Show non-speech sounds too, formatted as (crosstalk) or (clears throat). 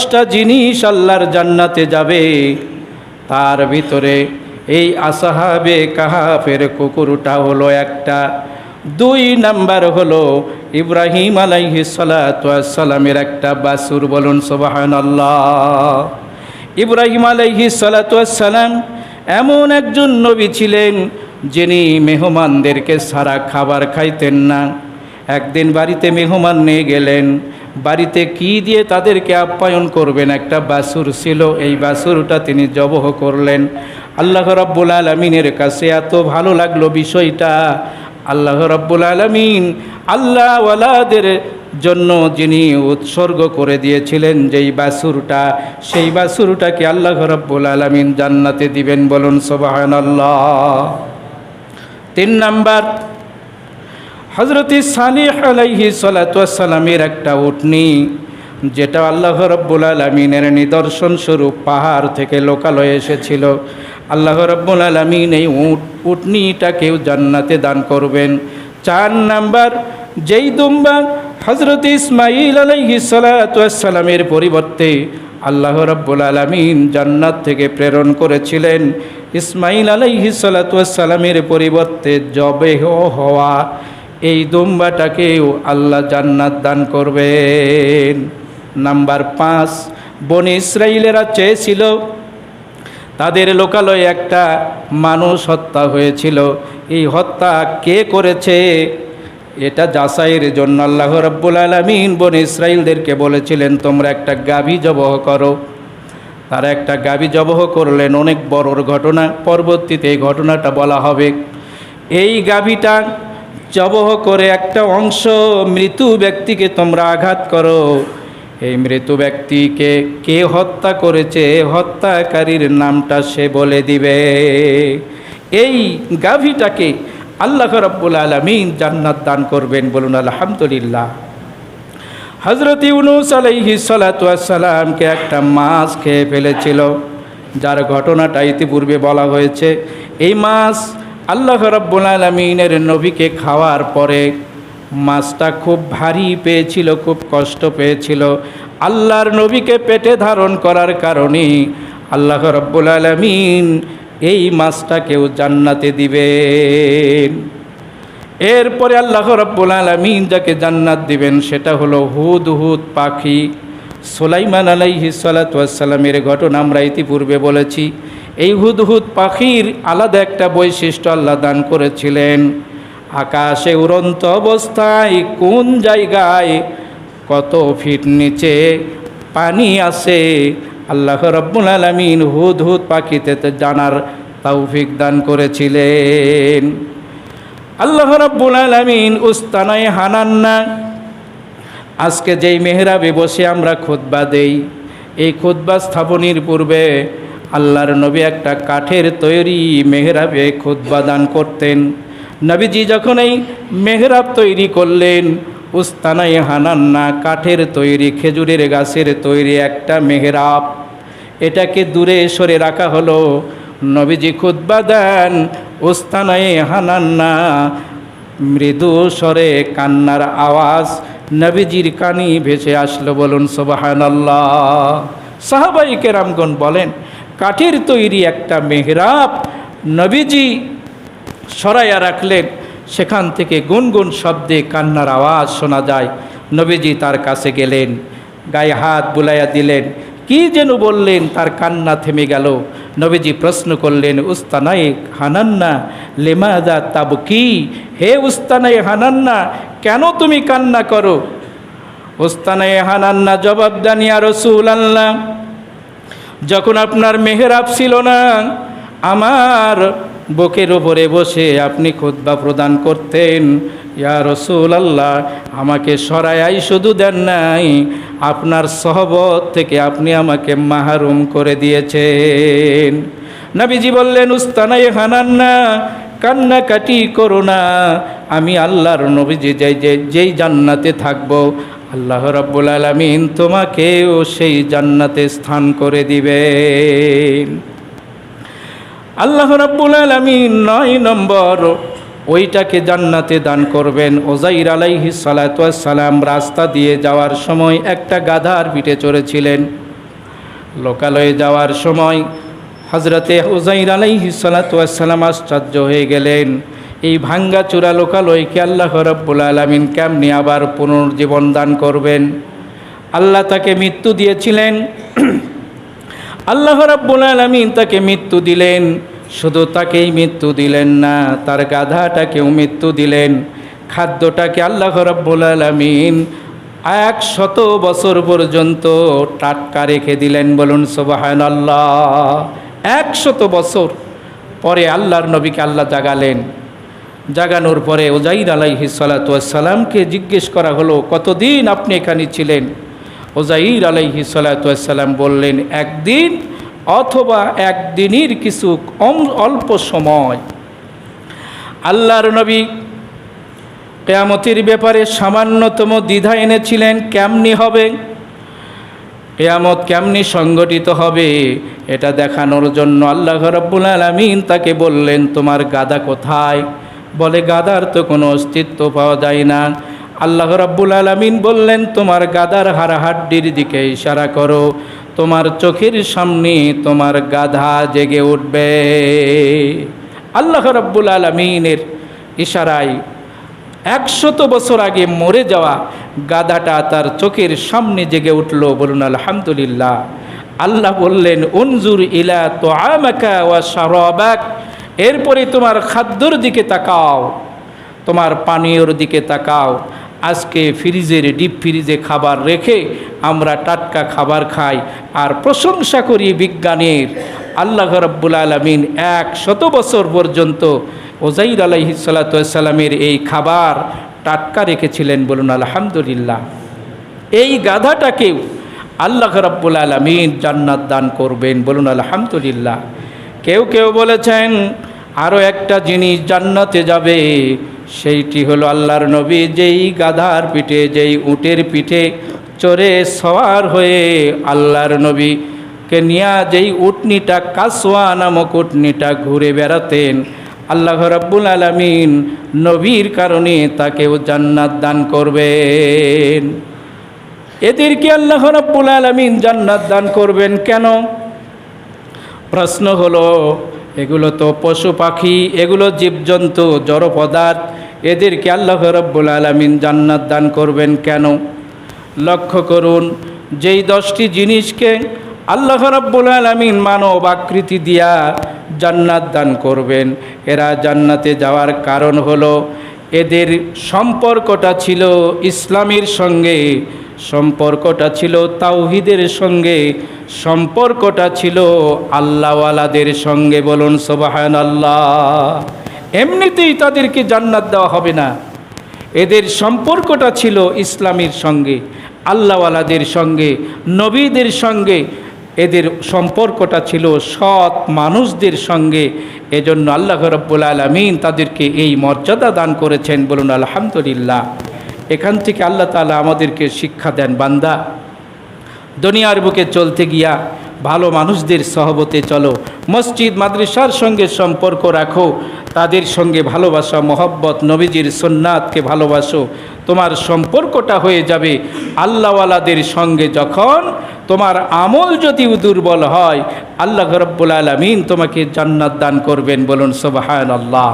দশটা জিনিস আল্লাহর জান্নাতে যাবে। তার ভিতরে এই আসাহাবে কাহাফের কুকুরটা হলো একটা। দুই নাম্বার হলো ইব্রাহিম আলাইহি সালামের একটা বাসুর বলুন সোবাহান আল্লাহ ইব্রাহিম আলাইহি সালাম এমন একজন নবী ছিলেন যিনি মেহমানদেরকে সারা খাবার খাইতেন না। একদিন বাড়িতে মেহমান নিয়ে গেলেন বাড়িতে কি দিয়ে তাদেরকে আপ্যায়ন করবেন? একটা বাসুর ছিল, এই বাসুরটা তিনি জবহ করলেন। আল্লাহ রব্বুল আলমিনের কাছে এত ভালো লাগল বিষয়টা। আল্লাহ রব্বুল আলমিন আল্লাহওয়ালাদের জন্য যিনি উৎসর্গ করে দিয়েছিলেন যেই বাসুরটা, সেই বাসুরটাকে আল্লাহ রব্বুল আলমিন জান্নাতে দিবেন বলুন সোবাহান তিন নাম্বার হজরত সালিহ আলাইহি সালাতামের একটা উটনি, যেটা আল্লাহ রব্বুল আলমিনের নিদর্শন স্বরূপ পাহাড় থেকে লোকালয়ে এসেছিল। আল্লাহ রব্বুল আলমিন এই উট, উটনিটাকেও জান্নাতে দান করবেন। চার নাম্বার, যেই দুম্বা হজরত ইসমাইল আলাইহি সালাতামের পরিবর্তে আল্লাহ রব্বুল আলমিন জান্নাত থেকে প্রেরণ করেছিলেন। ইসমাইল আলাইহি সালাতামের পরিবর্তে জবে হওয়া এই দুম্বাটাকেও আল্লাহ জান্নাত দান করবেন। নাম্বার পাঁচ, বনি ইসরাইলেরা চেয়েছিল তাদের লোকালয়ে একটা মানুষ হত্যা হয়েছিল। এই হত্যা কে করেছে? এটা যাচাইয়ের জন্য আল্লাহ রব্বুল আলমিন বন ইসরায়েলদেরকে বলেছিলেন, তোমরা একটা গাভী জবহ করো। তারা একটা গাভী জবহ করলেন। অনেক বড়র ঘটনা, পরবর্তীতে এই ঘটনাটা বলা হবে। এই গাভীটা জবহ করে একটা অংশ মৃত্যু ব্যক্তিকে তোমরা আঘাত করো। এই মৃত ব্যক্তিকে কে হত্যা করেছে, হত্যাকারীর নামটা সে বলে দিবে। এই গাভীটাকে আল্লাহ রব্বুল আলমিন জান্নাত দান করবেন বলুন আলহামদুলিল্লাহ। হজরত ইউনুস আলাইহি সালাতামকে একটা মাছ খেয়ে ফেলেছিল, যার ঘটনাটা ইতিপূর্বে বলা হয়েছে। এই মাছ আল্লাহ রব্বুল আলমিনের নবীকে খাওয়ার পরে মাছটা খুব ভারী পেয়েছিল, খুব কষ্ট পেয়েছিল। আল্লাহর নবীকে পেটে ধারণ করার কারণে আল্লাহ রব্বুল আলমিন এই মাছটাকেও জান্নাতে দিবেন এরপরে আল্লাহ রব্বুল আলমিন যাকে জান্নাত দিবেন, সেটা হলো হুদ হুদ পাখি। সোলাইমান আলাইহি সালাতামের ঘটনা আমরা ইতিপূর্বে বলেছি। এই হুদহুদ পাখির আলাদা একটা বৈশিষ্ট্য আল্লাহ দান করেছিলেন। আকাশে উড়ন্ত অবস্থায় কোন জায়গায় কত ফিট নিচে পানি আছে, আল্লাহ রব্বুল আলমিন হুদ হুদ পাখিতে জানার তৌফিক দান করেছিলেন। আল্লাহ রব্বুল আলমিন উস্তানায় হানান না। আজকে যেই মেহরাবে বসে আমরা খুদ্া দেই, এই খুদ্া স্থাপনের পূর্বে আল্লাহর নবী একটা কাঠের তৈরি মেহরাবে খুদ্া করতেন। নবীজি যখন এই মেহরাব তৈরি করলেন উস্তানাই হানান্না কাঠের তৈরি, খেজুরের গাছের তৈরি একটা মেহরাব। এটাকে দূরে সরে রাখা হলো। নবীজি খুদ্া দেন উস্তানাই হানান্না মৃদু স্বরে কান্নার আওয়াজ নবীজির কানি ভেসে আসলো বলুন সোবাহান আল্লাহ সাহাবাই কেরামগণ বলেন কাঠের তৈরি একটা মেহরাব। নবীজি সরাইয়া রাখলেন, সেখান থেকে গুনগুন শব্দে কান্নার আওয়াজ শোনা যায়। নবীজি তার কাছে গেলেন, গায়ে হাত বুলাইয়া দিলেন, কি যেন বললেন, তার কান্না থেমে গেল? নবীজি প্রশ্ন করলেন উস্তানাই হানান্না লেমাদা তাব কি হে উস্তানাই হানান্না, কেন তুমি কান্না করো? উস্তানাই হানান্না, জবাব দানিয়া রসুল আল্লাহ যখন আপনার মেহরাব ছিল না, আমার বুকের ওপরে বসে আপনি খুদ্া প্রদান করতেন। ইয়া রসুল আল্লাহ আমাকে সরাই শুধু দেন নাই, আপনার সহবত থেকে আপনি আমাকে মাহারুম করে দিয়েছেন। নবীজি বললেন উস্তানাই হানান্না কান্নাকাটি করো না, আমি আল্লাহর নবীজি যাই যে, যেই জান্নাতে থাকব আল্লাহ রাব্বুল আলমিন তোমাকেও সেই জান্নাতে স্থান করে দিবেন। আল্লাহ রাব্বুল আলমিন নয় নম্বর ওইটাকে জান্নাতে দান করবেন। ওজাইর আলাইহি সালাম রাস্তা দিয়ে যাওয়ার সময় একটা গাধার পিঠে চড়েছিলেন। লোকালয়ে যাওয়ার সময় হজরতে হুজাইর আলাইহি সালাতাম আশ্চর্য হয়ে গেলেন। এই ভাঙ্গা চূড়া লোকালয়কে আল্লাহ রব্বুল আলমিন কেমনি আবার পুনর্জীবন দান করবেন? আল্লাহ তাকে মৃত্যু দিয়েছিলেন। (clears throat) আল্লাহ রাব্বুল আলামিন তাকে মৃত্যু দিলেন। শুধু তাকেই মৃত্যু দিলেন না, তার গাধাটাকেও মৃত্যু দিলেন। খাদ্যটাকে আল্লাহ রাব্বুল আলামিন এক শত বছর পর্যন্ত টাটকা রেখে দিলেন বলুন সোবাহান আল্লাহ একশত বছর পরে আল্লাহর নবীকে আল্লাহ জাগালেন। জাগানোর পরে ওজাইর আলাইহি সালাতামকে জিজ্ঞেস করা হলো, কতদিন আপনি এখানে ছিলেন? ওজাইর আলাইহি সালাতাম বললেন, একদিন অথবা একদিনের কিছু অল্প সময়। আল্লাহর নবী কেয়ামতির ব্যাপারে সামান্যতম দ্বিধা এনেছিলেন, কেমনি হবে? কেয়ামত কেমনি সংগঠিত হবে? এটা দেখানোর জন্য আল্লাহ রব্বুল আলমিন তাকে বললেন, তোমার গাদা কোথায়? বলে, গাদার তো কোনো অস্তিত্ব পাওয়া যায় না। আল্লাহ রব্বুল আলমিন বললেন, তোমার গাদার হাড়াহাড্ডির দিকে ইশারা করো। তোমার চোখের সামনে তোমার গাধা জেগে উঠবে। আল্লাহ রব্বুল আলমিনের ইশারায় একশত বছর আগে মরে যাওয়া গাধাটা তার চোখের সামনে জেগে উঠল বলুন, আলহামদুলিল্লাহ। আল্লাহ বললেন অনজুর ইলা তো আমাকা ওয়া সারাবাক এরপরে তোমার খাদ্যর দিকে তাকাও, তোমার পানীয়র দিকে তাকাও। আজকে ফ্রিজের, ডিপ ফ্রিজে খাবার রেখে আমরা টাটকা খাবার খাই আর প্রশংসা করি বিজ্ঞানের। আল্লাহ রব্বুল আলমিন এক শত বছর পর্যন্ত ওজাইর আলাইহি সাল্লামের এই খাবার টাটকা রেখেছিলেন বলুন আলহামদুলিল্লাহ। এই গাধাটাকেও আল্লাহ রব্বুল আলমিন জান্নাত দান করবেন বলুন আলহামদুলিল্লাহ। কেউ কেউ বলেছেন আরও একটা জিনিস জান্নাতে যাবে, সেইটি হলো আল্লাহর নবী যেই গাধার পিঠে, যেই উটের পিঠে চড়ে সওয়ার হয়ে আল্লাহর নবীকে নিয়ে যেই উটনিটা কাসোয়া নামক উটনিটা ঘুরে বেড়াতেন। আল্লাহ রাব্বুল আলামিন নবীর কারণে তাকেও জান্নাত দান করবেন। এদেরকে আল্লাহ রাব্বুল আলামিন জান্নাত দান করবেন কেন? প্রশ্ন হলো এগুলো তো পশু পাখি, এগুলো জীবজন্তু, জড় পদার্থ। এদেরকে আল্লাহ রব্বুল আলমিন জান্নাত দান করবেন কেন? লক্ষ্য করুন, যেই দশটি জিনিসকে আল্লাহ রব্বুল আলমিন মানব আকৃতি দিয়া জান্নাত দান করবেন, এরা জান্নাতে যাওয়ার কারণ হলো এদের সম্পর্কটা ছিল ইসলামের সঙ্গে সম্পর্কটা ছিল তাওহিদের সঙ্গে, সম্পর্কটা ছিল আল্লাহওয়ালাদের সঙ্গে। বলুন সোবাহান আল্লাহ এমনিতেই তাদেরকে জান্নাত দেওয়া হবে না। এদের সম্পর্কটা ছিল ইসলামের সঙ্গে, আল্লাহওয়ালাদের সঙ্গে, নবীদের সঙ্গে। এদের সম্পর্কটা ছিল সৎ মানুষদের সঙ্গে। এজন্য আল্লাহ রব্বুল আলমিন তাদেরকে এই মর্যাদা দান করেছেন। বলুন, আলহামদুলিল্লাহ। এখান থেকে আল্লাহ তালা আমাদেরকে শিক্ষা দেন, বান্দা। দুনিয়ার বুকে চলতে গিয়া ভালো মানুষদের সহবতে চলো। মসজিদ, মাদ্রাসার সঙ্গে সম্পর্ক রাখো। তাদের সঙ্গে ভালোবাসা, মোহব্বত, নবীজির সোননাথকে ভালোবাসো। তোমার সম্পর্কটা হয়ে যাবে আল্লাহওয়ালাদের সঙ্গে যখন তোমার আমল যদি দুর্বল হয়, আল্লাহ রব্বুল আলমিন তোমাকে জান্নাত দান করবেন বলুন সোবাহান আল্লাহ